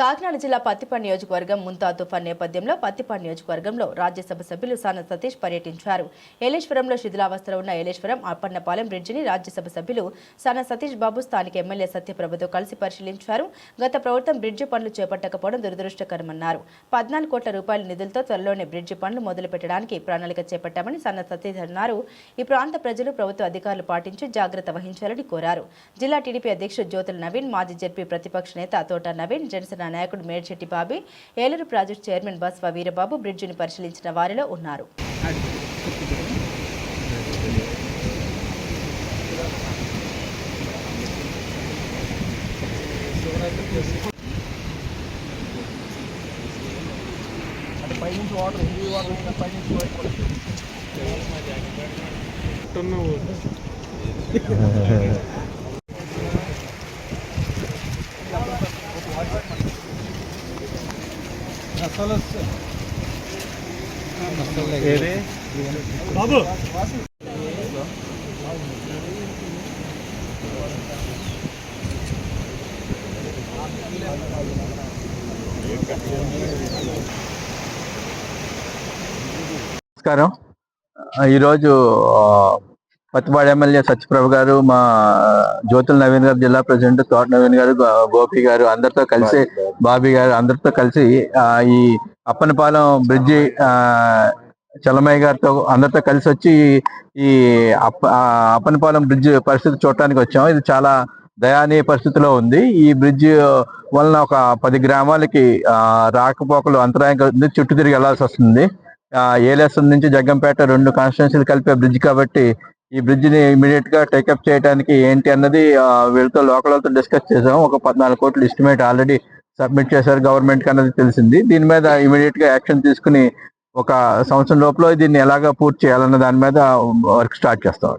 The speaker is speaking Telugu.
కాకినాడ జిల్లా పత్తిపాడు నియోజకవర్గం ముంతా తుఫాన్ నేపథ్యంలో పత్తిపాడు నియోజకవర్గంలో రాజ్యసభ సభ్యులు సాన సతీష్ పర్యటించారు. ఏలేశ్వరంలో శిథిలావస్థలో ఉన్న ఏలేశ్వరం అప్పన్నపాలెం బ్రిడ్జిని రాజ్యసభ సభ్యులు సాన సతీష్ బాబు స్థానిక ఎమ్మెల్యే సత్యప్రభతో కలిసి పరిశీలించారు. గత ప్రభుత్వం బ్రిడ్జి పనులు చేపట్టకపోవడం దురదృష్టకరమన్నారు. పద్నాలుగు కోట్ల రూపాయల నిధులతో త్వరలోనే బ్రిడ్జి పనులు మొదలు పెట్టడానికి ప్రణాళిక చేపట్టామని సన్న సతీష్ అన్నారు. ఈ ప్రాంత ప్రజలు ప్రభుత్వ అధికారులు పాటించి జాగ్రత్త వహించాలని కోరారు. జిల్లా టీడీపీ అధ్యక్షుడు జ్యోతుల నవీన్ మాజీ జడ్పీ ప్రతిపక్ష నేత తోట నవీన్ జనసేన నాయకుడు మేడ్చెట్టి బాబీ ఏలూరు ప్రాజెక్టు చైర్మన్ బస్వ వీరబాబు బ్రిడ్జిని పరిశీలించిన వారిలో ఉన్నారు. పైనుంచి వాటర్ హెవీ వాటర్ పైనుంచి బాబు నమస్కారం ఆ, ఈరోజు ఆ, పత్తిపాడు ఎమ్మెల్యే సత్యప్రభ గారు మా జ్యోతుల నవీన్ గారు జిల్లా ప్రెసిడెంట్ తోట నవీన్ గారు గోపి గారు అందరితో కలిసి బాబీ గారు. అందరితో కలిసి ఆ, ఈ అప్పనపాలెం బ్రిడ్జి చలమయ్య గారితో అందరితో కలిసి వచ్చి ఈ అప్ప అప్పనపాలెం బ్రిడ్జ్ పరిస్థితి చూడటానికి వచ్చాం ఇది చాలా దయానీయ పరిస్థితిలో ఉంది. ఈ బ్రిడ్జ్ వలన ఒక పది గ్రామాలకి ఆ, రాకపోకలు అంతరాయం చుట్టూ తిరిగి వెళ్ళాల్సి వస్తుంది. ఏలేశ్వరం నుంచి జగ్గంపేట రెండు కాన్స్టిట్యున్సీలు కలిపే బ్రిడ్జ్ కాబట్టి ఈ బ్రిడ్జిని ఇమీడియట్గా టేకప్ చేయడానికి ఏంటి అన్నది వీళ్ళతో లోకల్ వాళ్ళతో డిస్కస్ చేసాం ఒక పద్నాలుగు కోట్లు ఎస్టిమేట్ ఆల్రెడీ సబ్మిట్ చేశారు గవర్నమెంట్కి అన్నది తెలిసింది. దీని మీద ఇమీడియట్గా యాక్షన్ తీసుకుని ఒక సంవత్సరం లోపల దీన్ని ఎలాగా పూర్తి చేయాలన్న దాని మీద వర్క్ స్టార్ట్ చేస్తాం.